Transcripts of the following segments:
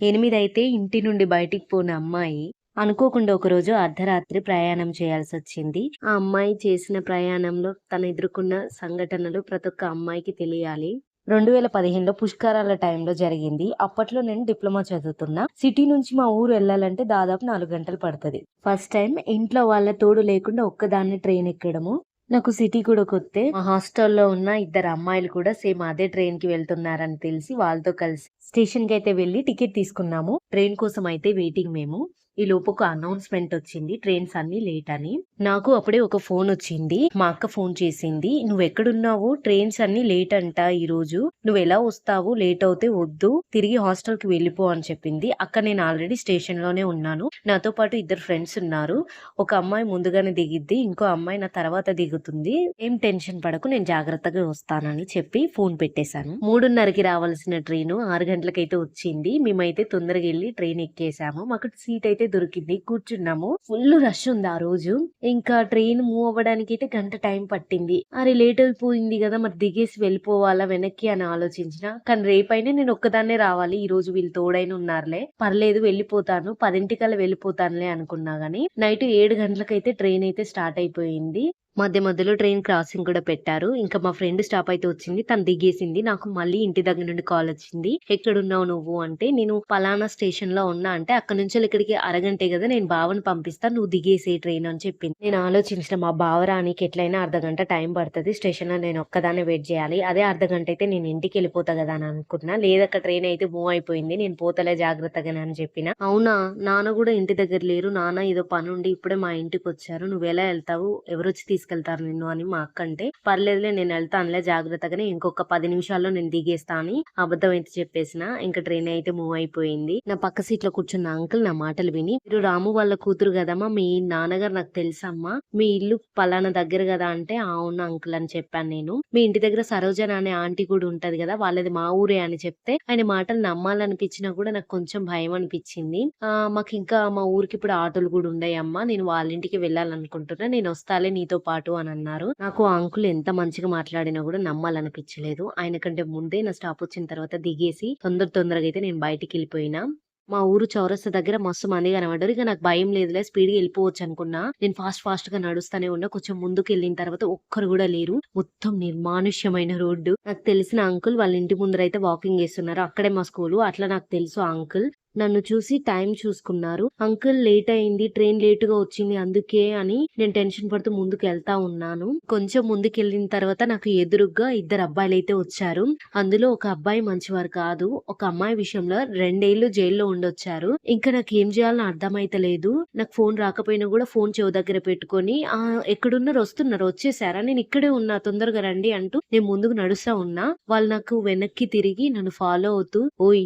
ఎనిమిది అయితే ఇంటి నుండి బయటికి పోయిన అమ్మాయి అనుకోకుండా ఒకరోజు అర్ధరాత్రి ప్రయాణం చేయాల్సి వచ్చింది ఆ అమ్మాయి చేసిన ప్రయాణంలో తను ఎదుర్కొన్న సంఘటనలు ప్రతి ఒక్క అమ్మాయికి తెలియాలి. రెండు వేల పదిహేనులో పుష్కరాల టైంలో జరిగింది. అప్పట్లో నేను డిప్లొమా చదువుతున్నా. సిటీ నుంచి మా ఊరు వెళ్ళాలంటే దాదాపు నాలుగు గంటలు పడుతుంది. ఫస్ట్ టైం ఇంట్లో వాళ్ళ తోడు లేకుండా ఒక్కదాన్ని ట్రైన్ ఎక్కడము. నాకు సిటీ కూడా కొత్తే మా హాస్టల్లో ఉన్న ఇద్దరు అమ్మాయిలు కూడా సేమ్ అదే ట్రైన్కి వెళ్తున్నారని తెలిసి వాళ్ళతో కలిసి స్టేషన్కి అయితే వెళ్ళి టికెట్ తీసుకున్నాము. ట్రైన్ కోసం అయితే వెయిటింగ్ మేము. ఈ లోపు ఒక అనౌన్స్మెంట్ వచ్చింది ట్రైన్స్ అన్ని లేట్ అని. నాకు అప్పుడే ఒక ఫోన్ వచ్చింది. మా అక్క ఫోన్ చేసింది నువ్వు ఎక్కడున్నావు? ట్రైన్స్ అన్ని లేట్ అంట ఈ రోజు నువ్వు ఎలా వస్తావు? లేట్ అవుతే వద్దు. తిరిగి హాస్టల్కి వెళ్ళిపో అని చెప్పింది. అక్క నేను ఆల్రెడీ స్టేషన్లోనే ఉన్నాను. నాతో పాటు ఇద్దరు ఫ్రెండ్స్ ఉన్నారు. ఒక అమ్మాయి ముందుగానే దిగిద్ది ఇంకో అమ్మాయి నా తర్వాత దిగుతుంది. ఏం టెన్షన్ పడకు నేను జాగ్రత్తగా వస్తానని చెప్పి ఫోన్ పెట్టేశాను. మూడున్నరకి రావాల్సిన ట్రైన్ ఆరు గంటలకైతే వచ్చింది. మేమైతే తొందరగా వెళ్ళి ట్రైన్ ఎక్కేసాము. మాకు సీట్ అయితే దొరికింది. కూర్చున్నాము. ఫుల్ రష్ ఉంది ఆ రోజు. ఇంకా ట్రైన్ మూవ్ అవ్వడానికి అయితే గంట టైం పట్టింది. అరే లేట్ అయిపోయింది కదా మరి దిగేసి వెళ్ళిపోవాలా వెనక్కి అని ఆలోచించిన. కానీ రేపైనా నేను ఒక్కదాన్నే రావాలి. ఈ రోజు వీళ్ళు తోడైన ఉన్నారులే. పర్లేదు వెళ్ళిపోతాను. పదింటికల్లా వెళ్ళిపోతానులే అనుకున్నా గానీ నైట్ ఏడు గంటలకైతే ట్రైన్ అయితే స్టార్ట్ అయిపోయింది. మధ్య మధ్యలో ట్రైన్ క్రాసింగ్ కూడా పెట్టారు. ఇంకా మా ఫ్రెండ్ స్టాప్ అయితే వచ్చింది. తను దిగేసింది. నాకు మళ్ళీ ఇంటి దగ్గర నుండి కాల్ వచ్చింది. ఎక్కడున్నావు నువ్వు? అంటే నేను పలానా స్టేషన్లో ఉన్నా. అంటే అక్కడ నుంచి ఇక్కడికి అరగంటే కదా నేను బావని పంపిస్తా నువ్వు దిగేసే ట్రైన్ అని చెప్పింది. నేను ఆలోచించిన మా బావరానికి ఎట్లయినా అర్ధ గంట టైం పడుతుంది. స్టేషన్లో నేను ఒక్కదానే వెయిట్ చేయాలి. అదే అర్ధ గంట అయితే నేను ఇంటికి వెళ్ళిపోతా కదా అని అనుకున్నా. లేదక్క ట్రైన్ అయితే మూవ్ అయిపోయింది. నేను పోతలే జాగ్రత్తగా అని చెప్పిన. అవునా? నాన్న కూడా ఇంటి దగ్గర లేరు. నాన్న ఏదో పని ఉండి ఇప్పుడే మా ఇంటికి వచ్చారు. నువ్వు ఎలా వెళ్తావు? ఎవరొచ్చి తీసుకు తీసుకెళ్తారు నిన్ను అని మా అక్క అంటే పర్లేదులే నేను వెళ్తానులే జాగ్రత్తగానే ఇంకొక పది నిమిషాల్లో నేను దిగేస్తా అని అబద్ధం అయితే చెప్పేసిన. ఇంకా ట్రైన్ అయితే మూవ్ అయిపోయింది. నా పక్క సీట్లో కూర్చున్న అంకుల్ నా మాటలు విని మీరు రాము వాళ్ళ కూతురు కదమ్మా మీ నాన్నగారు నాకు తెలుసమ్మా మీ ఇల్లు పలానా దగ్గర కదా అంటే అవును అంకుల్ అని చెప్పాను నేను. మీ ఇంటి దగ్గర సరోజన అనే ఆంటీ కూడా ఉంటది కదా వాళ్ళది మా ఊరే అని చెప్తే ఆయన మాటలు నమ్మాలనిపించినా కూడా నాకు కొంచెం భయం అనిపించింది. ఆ మాకు ఇంకా మా ఊరికి ఇప్పుడు ఆటోలు కూడా ఉన్నాయమ్మా నేను వాళ్ళ ఇంటికి వెళ్ళాలనుకుంటున్నా నేను వస్తాలే నీతో పాటు అని అన్నారు. నాకు ఆ అంకుల్ ఎంత మంచిగా మాట్లాడినా కూడా నమ్మాలనిపించలేదు. ఆయన కంటే ముందే నా స్టాప్ వచ్చిన తర్వాత దిగేసి తొందర తొందరగా అయితే నేను బయటికి వెళ్ళిపోయినా. మా ఊరు చౌరస్తా దగ్గర మస్తు మంది కనబడ్డారు. ఇక నాకు భయం లేదులే స్పీడ్గా వెళ్ళిపోవచ్చు అనుకున్నా. నేను ఫాస్ట్ ఫాస్ట్గా నడుస్తానే ఉన్నా. కొంచెం ముందుకు వెళ్ళిన తర్వాత ఒక్కరు కూడా లేరు. మొత్తం నిర్మానుష్యమైన రోడ్డు. నాకు తెలిసిన అంకుల్ వాళ్ళ ఇంటి ముందర అయితే వాకింగ్ చేస్తున్నారు. అక్కడే మా స్కూల్. అట్లా నాకు తెలుసు ఆ అంకుల్. నన్ను చూసి టైం చూసుకున్నారు. అంకుల్ లేట్ అయింది ట్రైన్ లేట్గా వచ్చింది అందుకే అని నేను టెన్షన్ పడుతూ ముందుకు వెళ్తా ఉన్నాను. కొంచెం ముందుకు వెళ్ళిన తర్వాత నాకు ఎదురుగ్గా ఇద్దరు అబ్బాయిలు అయితే వచ్చారు. అందులో ఒక అబ్బాయి మంచివారు కాదు ఒక అమ్మాయి విషయంలో రెండేళ్ళు జైల్లో ఉండొచ్చారు. ఇంకా నాకు ఏం చేయాలని అర్థమైతలేదు. నాకు ఫోన్ రాకపోయినా కూడా ఫోన్ చెవు దగ్గర పెట్టుకొని ఆ ఎక్కడున్నారు? వస్తున్నారు? వచ్చేసారా? నేను ఇక్కడే ఉన్నా తొందరగా రండి అంటూ నేను ముందుకు నడుస్తా ఉన్నా. వాళ్ళు నాకు వెనక్కి తిరిగి నన్ను ఫాలో అవుతూ ఓయ్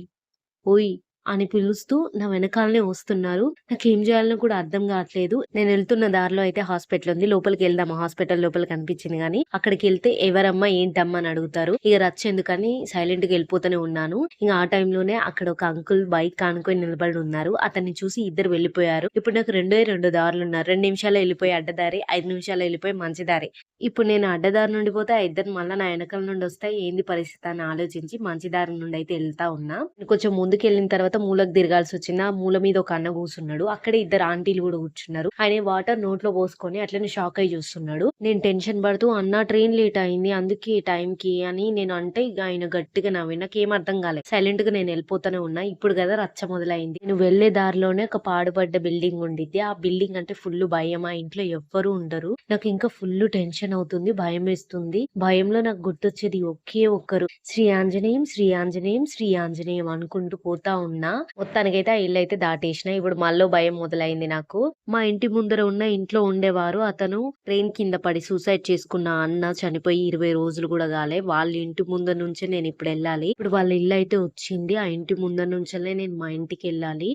ఓయ్ అని పిలుస్తూ నా వెనకాలనే వస్తున్నారు. నాకు ఏం చేయాలని కూడా అర్థం కావట్లేదు. నేను వెళ్తున్న దారిలో అయితే హాస్పిటల్ ఉంది. లోపలికి వెళ్దామా హాస్పిటల్ లోపల కనిపించింది కానీ అక్కడికి వెళ్తే ఎవరమ్మా ఏంటమ్మా అని అడుగుతారు. ఇక రచ్చేందుకని సైలెంట్గా వెళ్ళిపోతూనే ఉన్నాను. ఇంకా ఆ టైంలోనే అక్కడ ఒక అంకుల్ బైక్ కానుకొని నిలబడి ఉన్నారు. అతన్ని చూసి ఇద్దరు వెళ్ళిపోయారు. ఇప్పుడు నాకు రెండే రెండు దారులు ఉన్నారు. రెండు నిమిషాలు వెళ్ళిపోయి అడ్డదారి ఐదు నిమిషాలు వెళ్ళిపోయి మంచి దారి. ఇప్పుడు నేను అడ్డదారి నుండి పోతే ఆ ఇద్దరు మళ్ళీ నా వెనకాల నుండి వస్తాయి. ఏంది పరిస్థితి అని ఆలోచించి మంచి దారి నుండి అయితే వెళ్తా ఉన్నా. కొంచెం ముందుకు వెళ్ళిన తర్వాత మూలకు తిరగాల్సి వచ్చింది. ఆ మూల మీద ఒక అన్న కూర్చున్నాడు. అక్కడే ఇద్దరు ఆంటీలు కూడా కూర్చున్నారు. ఆయన వాటర్ నోట్లో పోసుకొని అట్లనే షాక్ అయి చూస్తున్నాడు. నేను టెన్షన్ పడుతూ అన్న ట్రైన్ లేట్ అయింది. అందుకే టైం కి అని నేను అంటే ఆయన గట్టిగా నవ్వి నాకేం అర్థం కాలేదు. సైలెంట్గా నేను వెళ్ళిపోతానే ఉన్నా. ఇప్పుడు కదా రచ్చ మొదలైంది. నేను వెళ్ళే దారిలోనే ఒక పాడుపడ్డ బిల్డింగ్ ఉండిద్ది. ఆ బిల్డింగ్ అంటే ఫుల్ భయం. ఆ ఇంట్లో ఎవ్వరు ఉండరు. నాకు ఇంకా ఫుల్ టెన్షన్ అవుతుంది. భయం వేస్తుంది. భయంలో నాకు గుర్తొచ్చేది ఒకే ఒక్కరు. శ్రీ ఆంజనేయం శ్రీ ఆంజనేయం శ్రీ ఆంజనేయం అనుకుంటూ పోతా ఉన్నా. మొత్తానికైతే ఆ ఇల్లు అయితే దాటేసిన. ఇప్పుడు మళ్ళీ భయం మొదలైంది నాకు. మా ఇంటి ముందర ఉన్న ఇంట్లో ఉండేవారు. అతను ట్రైన్ కింద పడి సూసైడ్ చేసుకున్న అన్న చనిపోయి ఇరవై రోజులు కూడా కాలే. వాళ్ళ ఇంటి ముందర నుంచే నేను ఇప్పుడు వెళ్ళాలి. ఇప్పుడు వాళ్ళ ఇల్లు అయితే వచ్చింది. ఆ ఇంటి ముందర నుంచే నేను మా ఇంటికి వెళ్ళాలి.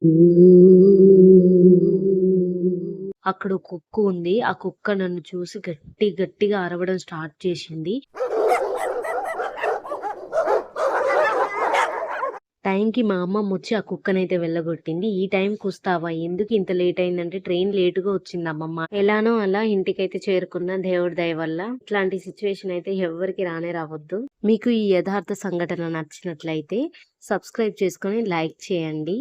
అక్కడ ఒక కుక్క ఉంది. ఆ కుక్క నన్ను చూసి గట్టి గట్టిగా అరవడం స్టార్ట్ చేసింది. టైంకి మా అమ్మమ్మ వచ్చి ఆ కుక్కనైతే వెళ్ళగొట్టింది. ఈ టైంకొస్తావా? ఎందుకు ఇంత లేట్ అయిందంటే ట్రైన్ లేటుగా వచ్చింది అమ్మమ్మ. ఎలానో అలా ఇంటికైతే చేరుకున్నా దేవుడి దయ వల్ల. ఇట్లాంటి సిచ్యువేషన్ అయితే ఎవరికి రానే రావద్దు. మీకు ఈ యథార్థ సంఘటన నచ్చినట్లయితే సబ్స్క్రైబ్ చేసుకొని లైక్ చేయండి.